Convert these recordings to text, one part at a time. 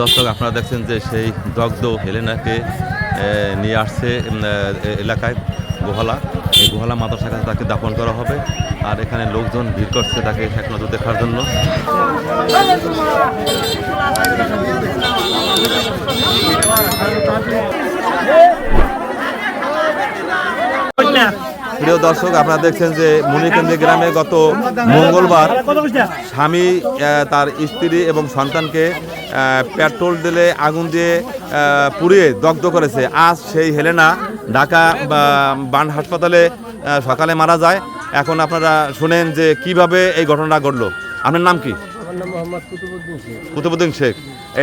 দর্শক, আপনারা দেখছেন যে সেই দগ্ধ হেলেনাকে নিয়ে আসছে এলাকায় গোহালা। এই গোহালা মাদ্রাসার কাছে তাকে দাপন করা হবে। আর এখানে লোকজন ভিড় করছে তাকে এক নজর দেখার জন্য। প্রিয় দর্শক, আপনারা দেখছেন যে মুনিকান্দি গ্রামে গত মঙ্গলবার স্বামী তার স্ত্রী এবং সন্তানকে পেট্রোল দিলে আগুন দিয়ে পুড়িয়ে দগ্ধ করেছে। আজ সেই হেলেনা ঢাকা বান হাসপাতালে সকালে মারা যায়। এখন আপনারা শুনেন যে কীভাবে এই ঘটনাটা ঘটলো। আপনার নাম কি? কুতুবুদ্দিন শেখ।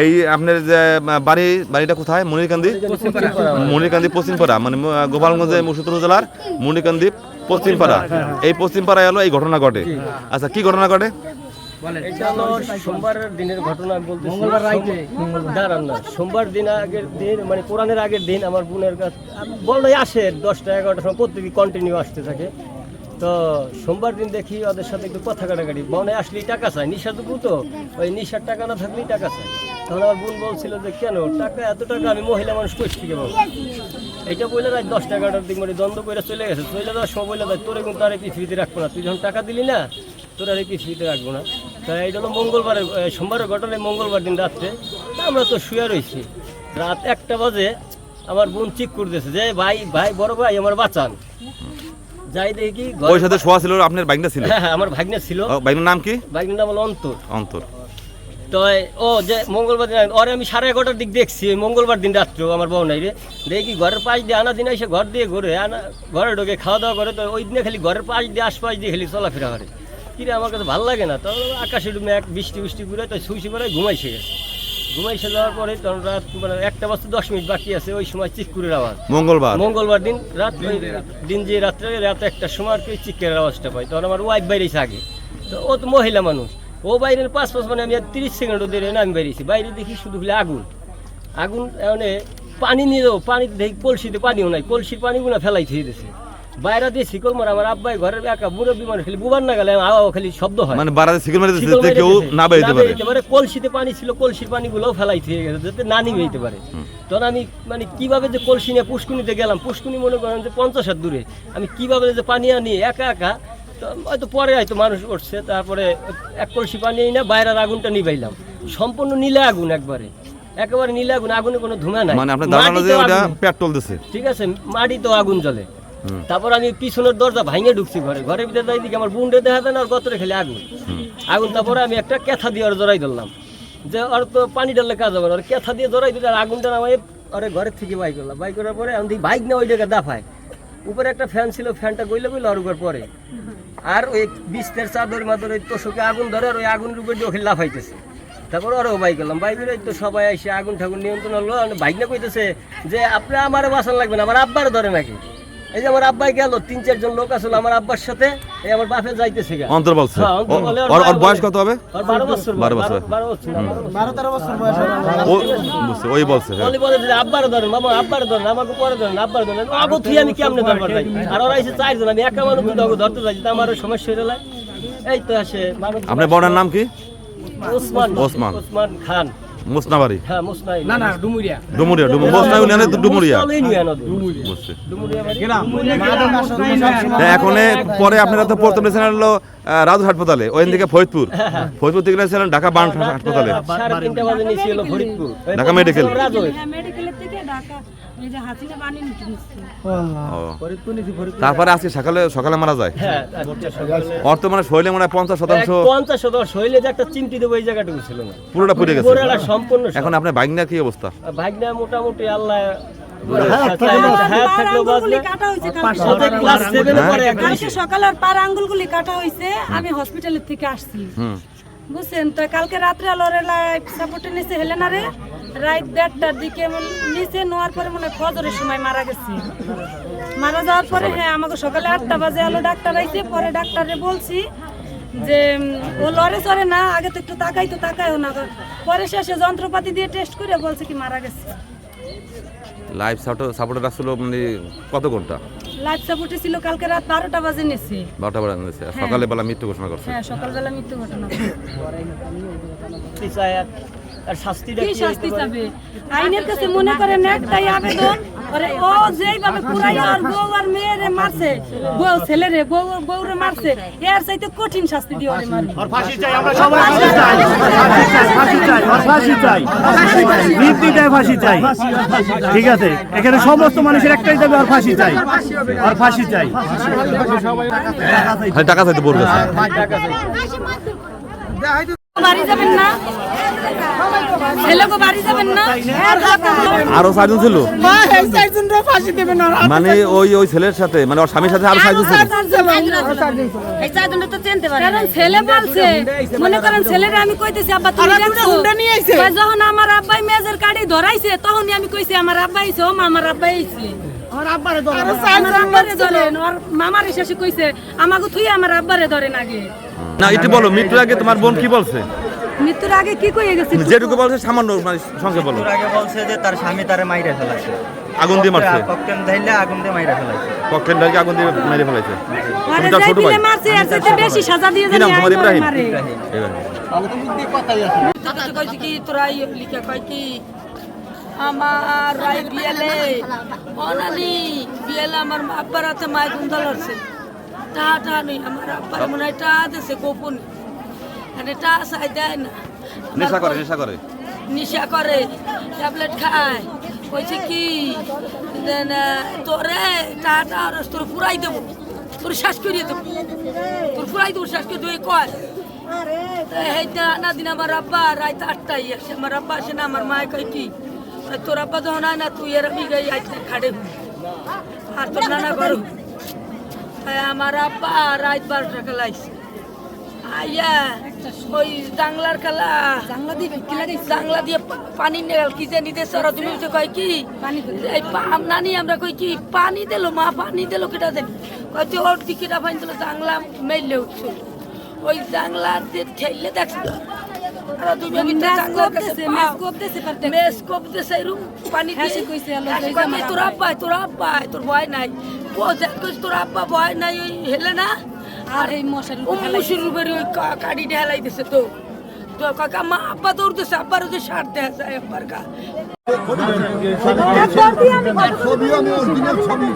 এই আপনার যে বাড়ি বাড়িটা কোথায়? মনিরকান্দি মনিরকান্দি পশ্চিমপাড়া মানে গোপালগঞ্জের মুর্শিদপুর জেলার মনিরকান্দি পশ্চিমপাড়া। এই পশ্চিমপাড়ায় এলো এই ঘটনা ঘটে। আচ্ছা কি ঘটনা ঘটে? হলো দিনের ঘটনা বলতে মঙ্গলবার রাইতে। দাঁড়ান না। সোমবার দিন আগের দিন মানে কোরআনের আগের দিন আমার বোনের কাছে বললে আসে দশটা এগারোটার সময় প্রত্যেকদিন কন্টিনিউ আসতে থাকে। তো সোমবার দিন দেখি ওদের সাথে একটু কথা কাটাকাটি। বনে আসলেই টাকা চাই নিশা দুপুর তো ওই নিশার টাকা না থাকলেই টাকা চাই তখন আমার বোন বলছিল যে, কেন? টাকা, এত টাকা আমি মহিলা মানুষ কোচ থেকে পাবো? এটা বলে রাত দশটা এগারোটার দিক মানে দ্বন্দ্ব করে চলে গেছে। চলে যাওয়ার সময় বলে দেয় তোরে কিন্তু আর এই পৃথিবীতে রাখব না। তুই যখন টাকা দিলি না, তোর আর এই পৃথিবীতে রাখব না। তা এটা হলো মঙ্গলবারের সোমবারের ঘটনায় মঙ্গলবার দিন রাত্রে আমরা তো শুয়ে রয়েছি রাত একটা বাজে, আমার বোন চিক করতেছে যে, ভাই ভাই, বড় ভাই, আমার বাঁচান। যাই দেখি ওই সাথে শোয়া ছিল আপনার বাইকটা ছিল? হ্যাঁ হ্যাঁ আমার ভাগ্নে ছিল। ও, নাম কি? ভাগ্নের নাম হলো অন্তর। অন্তর। তো ও যে মঙ্গলবার দিন ওরে আমি সাড়ে এগারোটার দিক দেখছি মঙ্গলবার দিন রাত্রেও আমার বউ নাই রে। দেখি ঘরের পাশ দিয়ে আনা দিন এসে ঘর দিয়ে ঘুরে আনা ঘরে ঢোকে খাওয়া দাওয়া করে তো ওই দিনে খালি ঘরের পাশ দিয়ে আশপাশ দিয়ে খালি চলাফেরা করে। কিরে আমার কাছে ভালো লাগে না। তো আকাশে ডুমে এক বৃষ্টি বৃষ্টি ঘুরে তো শুইছি করে ঘুমাইছে। গেছে ঘুমাইছে যাওয়ার পরে তখন রাত মানে একটা বাজতে দশ মিনিট বাকি আছে ওই সময় চিকুরের আওয়াজ। মঙ্গলবার? মঙ্গলবার দিন রাত দিন যে রাত্রে রাত একটা সময় আর কি চিকের আওয়াজটা পাই। তখন আমার ওয়াইফ বাইরেছে আগে। তো ও তো মহিলা মানুষ। ও বাইরের পাঁচ পাঁচ মানে আমি আর তিরিশ সেকেন্ডও দেরি না আমি বাইরেছি বাইরে দেখি শুধু খালি আগুন। আগুন মানে পানি নিয়ে পানি দেখি কলসিতে পানিও নাই। কলসির পানিগুলো ফেলাই থিয়ে দিয়েছে বাইরে দিয়ে শিকল মারা আমার আব্বাই ঘরের একা মুরব্বী মানুষ খালি বুবার না গেলে আওয়া খালি শব্দ হয়। মানে বারাতে সিগন্যাল মারি শিকল দিতে কেউ না বেরোতে পারে। পারে কলসিতে পানি ছিল কলসির পানিগুলোও ফেলাই থেকে গেছে যাতে না পারে। তখন আমি মানে কীভাবে যে কলসি নিয়ে পুষ্কুনিতে গেলাম পুষ্কুনি মনে করেন যে পঞ্চাশ হাত দূরে আমি কীভাবে যে পানি আনি একা একা তো হয়তো পরে হয়তো মানুষ উঠছে তারপরে এক কলসি পানি না বাইরের আগুনটা নিবাইলাম। সম্পূর্ণ নীলে আগুন একবারে একেবারে নীলে আগুন আগুনে কোনো ধুমা নাই। মানে আপনার দাঁড়ানো যে ওটা পেট্রোল দিছে। ঠিক আছে মাটি তো আগুন জ্বলে। তারপর আমি পিছনের দরজা ভাঙে ঢুকছি ঘরে। ঘরের ভিতরে যাই দিকে আমার বুনডে দেখা যায় না, আর গতরে খেলে আগুন। আগুন তারপরে আমি একটা ক্যাথা দিয়ে ওর জড়াই ধরলাম। যে ওর তো পানি ডাললে কাজ হবে না, ওর ক্যাথা দিয়ে জড়াই দিলে আর আগুনটা নামাই ওরে ঘরের থেকে বাই করলাম। বাই করার পরে আমি বাইক না, ওই জায়গায় দাফায়। উপরে একটা ফ্যান ছিল, ফ্যানটা গইলে গইলে ওর উপর পরে। আর ওই বিস্তের চাদর মাদর, ওই তোষকে আগুন ধরে আর ওই আগুনের উপর দিয়ে ওখানে লাফাইতেছে। তারপর আরও বাইক করলাম। বাইক করে তো সবাই এসে আগুন ঠাকুর নিয়ন্ত্রণ হলো। বাইক না কইতেছে যে, আপনি আমার বাসন লাগবে না, আমার আব্বার ধরে নাকি? এই যে আমার আব্বাই গেল তিন চারজন লোক আসলো আমার আব্বার সাথে এই আমার বাপে যাইতেছে গা। অন্তর বলছে হ্যাঁ, অন্তর ওর বয়স কত হবে? ওর বারো বছর বারো বয়স, বছর। বারো বছর। না, বারো বছর। ও বুঝছে ওই বলছে হ্যাঁ। বলে বলে যে আব্বার ধরেন মামা আব্বার ধরেন আমাকে পরে ধরেন আব্বার ধরেন। আবু তুই আমি কেমনে ধরবার যাই আর ওরা এসে চারজন আমি একা মানুষ কিন্তু ধরতে যাচ্ছি আমার সমস্যা হয়ে এই তো আসে আপনার বড়ার নাম কি? ওসমান। ওসমান। ওসমান খান। মুসনাবাড়ি? হ্যাঁ মুসনাই না না ডুমুরিয়া। ডুমুরিয়া ডুমু মোসনা ইউনিয়নে তো ডুমুরিয়া। মানে- এখন পরে আপনারা তো প্রথম ছিলেন হলো রাজু হাসপাতালে ওইখান থেকে ফরিদপুর। ফরিদপুর থেকে ছিলেন ঢাকা বান হাসপাতালে। ঢাকা ফরিদপুর। ঢাকা মেডিকেল। হ্যাঁ থেকে ঢাকা। তারপরে আজকে সকালে সকালে মারা যায়? হ্যাঁ সকালে। অর্থ মানে মানে পঞ্চাশ শতাংশ পঞ্চাশ শতাংশ শরীরে যে একটা চিমটি দেবো এই জায়গাটুকু ছিল না। পুরোটা পুড়ে গেছে। সম্পূর্ণ এখন আপনার বাইকনার কি অবস্থা? ভাগ্নে মোটামুটি আল্লাহ হ্যাঁ? সকালে পার আঙ্গুলগুলি কাটা হয়েছে। আমি হসপিটালের থেকে আসছি। বুঝছেন? তো কালকে রাত্রে আলোরে লাইফ সাপোর্টে নিচে হেলেনা রে রাত দেড়টার দিকে মনে- নিচে নোয়ার পরে মনে হয় ফজরের সময় মারা গেছে। মারা যাওয়ার পরে হ্যাঁ আমাকে সকালে আটটা বাজে আলো ডাক্তার আইছে পরে ডাক্তারে বলছি যে ও লড়ে চড়ে না আগে তো একটু তাকাই তো তাকায়ও না। পরে শেষে যন্ত্রপাতি দিয়ে টেস্ট করে বলছে কি মারা গেছে। লাইফ সাপোর্টার আসছিল মানে কত ঘণ্টা? লাইফ সাপোর্টে ছিল কালকে রাত বারোটা বাজে নিছে বারোটা বেলা নিয়েছে সকালে বেলা মৃত্যু ঘোষণা করছে। হ্যাঁ সকালবেলা মৃত্যু ঘটনা কি কি শাস্তি চাবে? আইনের কাছে মনে করেন একটাই আবেদন ওরে ও যেইভাবে পুরাই আর বউ আর মেয়েরে মারছে বউ ছেলেরে বউ বউরে মারছে এর চাইতে কঠিন শাস্তি দিয়ে ওরে মারবে ফাঁসি চাই আমরা সবাই ফাঁসি চাই। ফাঁসি চাই ফাঁসি চাই ফাঁসি চাই নির্দিদায় ফাঁসি চাই। ঠিক আছে? এখানে সমস্ত মানুষের একটাই দাবি আর ফাঁসি চাই। আর ফাঁসি চাই। টাকা চাইতে বোর কাছে বাড়ি আরও চারজন ছিল? মানে ওই ওই ছেলের সাথে মানে ওর স্বামীর সাথে আরও চারজন ছিল? ছেলে। বলছে মনে করেন ছেলেরে আমি কইতেছি আব্বা তুমি দেখছ? যখন আমার আব্বাই মেজের ধরাইছে তখনই আমি কইছি আমার আব্বাই আইছে ও মা, আমার আব্বাই আইছে আমার আব্বারে ধরেন ওর মামার শেষে কইছে আমাকে থুই আমার আব্বারে ধরেন আগে না এটি বলো মৃত্যুর আগে তোমার বোন কি বলছে? মৃত্যুর আগে কি কইয়ে গেছি যেটুকু বলছে সামান্য মানে সঙ্গে বলো। তোর আগে বলছে যে তার স্বামী তারে মাইরে ফেলাছে আগুন দিয়ে মারছে? ককটেল ধরলে আগুন দিয়ে মাইরে ফেলাছে ককটেল ঢালকে আগুন দিয়ে মেরে ফেলাইছে? আরে তার যাই ছোট ভাই। মারছে এর চাইতে বেশি সাজা দিয়ে জানি তোমার আইন ইব্রাহিম? মারে। ইব্রাহিম। দাদা কইছে কি তোরা ইয়ে লিখা কয় কি আমার রাই বিয়েলে অনানি বিয়েলে আমার আব্বার হাতে মায় গুন্দাল আছে টা টা নেই আমার আব্বার মনে হয় টা দেশে গোপন মানে টা চাই দেয় না নেশা করে নেশা করে নিশা করে ট্যাবলেট খায় কইছে কি তোরে টা টা রস তোর ফুরাই দেবো তোর শ্বাস করিয়ে দেবো তোর ফুরাই দেবো শ্বাস করে এই কয় এইটা না দিন আমার আব্বা রাত আটটাই আসে আমার আব্বা আসে না আমার মায় কয় কি তোর আব্বা যখন আয় না তুই এর আমি গাই আজকে খাড়ে আর তোর নানা করু আমার আব্বা রাত বারোটা খেলা আইসে আইয়া ওই জাংলার খেলা। জাংলা দিয়ে জাংলা দিয়ে পানি নেগাল কি যে নিতে সর তুমি তো কয় কি? পানি এই নানি আমরা কই কি? পানি দিলো মা পানি দিলো কেটা দেন কয় তুই ওর দিকে পানি দিলো জাংলা মেললে উঠছো। ওই জাংলা দিয়ে ঠেললে দেখছিল দিয়ে কইছে তোর আব্বা তোর আব্বা তোর ভয় নাই। দেখ কইছে তোর আব্বা ভয় নাই ওই হেলে না? আর এই মশার ও মশার ওই কা- কাঠি তো। তো কাকা মা আব্বা দৌড়তেছে আব্বার ওদের সার দেয়া যায় আব্বার কা ছবি